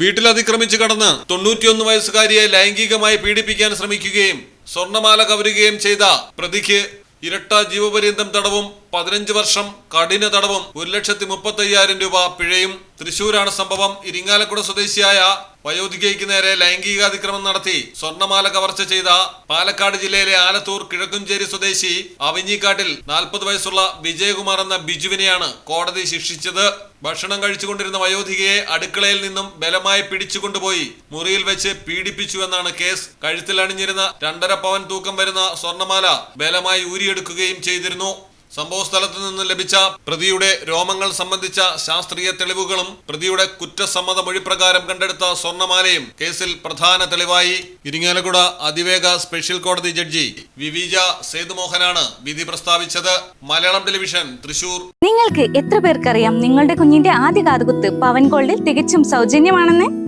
വീട്ടിൽ അതിക്രമിച്ച് കടന്ന് തൊണ്ണൂറ്റിയൊന്ന് വയസ്സുകാരിയെ ലൈംഗികമായി പീഡിപ്പിക്കാൻ ശ്രമിക്കുകയും സ്വർണമാല കവരുകയും ചെയ്ത പ്രതിക്ക് ഇരട്ട ജീവപര്യന്തം തടവും പതിനഞ്ച് വർഷം കഠിന തടവും ഒരു ലക്ഷത്തി മുപ്പത്തി രൂപ പിഴയും. തൃശൂരാണ് സംഭവം. ഇരിങ്ങാലക്കുട സ്വദേശിയായ വയോധികയ്ക്ക് നേരെ ലൈംഗികാതിക്രമം നടത്തി സ്വർണമാല കവർച്ച ചെയ്ത പാലക്കാട് ജില്ലയിലെ ആലത്തൂർ കിഴക്കുംചേരി സ്വദേശി അവിഞ്ഞിക്കാട്ടിൽ നാൽപ്പത് വയസ്സുള്ള വിജയകുമാർ എന്ന ബിജുവിനെയാണ് കോടതി ശിക്ഷിച്ചത്. ഭക്ഷണം കഴിച്ചുകൊണ്ടിരുന്ന വയോധികയെ അടുക്കളയിൽ നിന്നും ബലമായി പിടിച്ചുകൊണ്ടുപോയി മുറിയിൽ വെച്ച് പീഡിപ്പിച്ചു എന്നാണ് കേസ്. കഴുത്തിൽ അണിഞ്ഞിരുന്ന രണ്ടര പവൻ തൂക്കം വരുന്ന സ്വർണമാല ബലമായി ഊരിയെടുക്കുകയും ചെയ്തിരുന്നു. സംഭവ സ്ഥലത്തു നിന്ന് ലഭിച്ച പ്രതിയുടെ രോമങ്ങൾ സംബന്ധിച്ച ശാസ്ത്രീയ തെളിവുകളും പ്രതിയുടെ കുറ്റസമ്മത മൊഴിപ്രകാരം കണ്ടെടുത്ത സ്വർണമാലയും കേസിൽ പ്രധാന തെളിവായി. ഇരിങ്ങാലക്കുട അതിവേഗ സ്പെഷ്യൽ കോടതി ജഡ്ജി വിവിജ സേതുമോഹനാണ് വിധി പ്രസ്താവിച്ചത്. മലയാളം ടെലിവിഷൻ തൃശൂർ. നിങ്ങൾക്ക് എത്ര പേർക്കറിയാം നിങ്ങളുടെ കുഞ്ഞിന്റെ ആദ്യ കാതുകുത്ത് പവൻ ഗോൾഡിൽ തികച്ചും സൗജന്യമാണെന്ന്?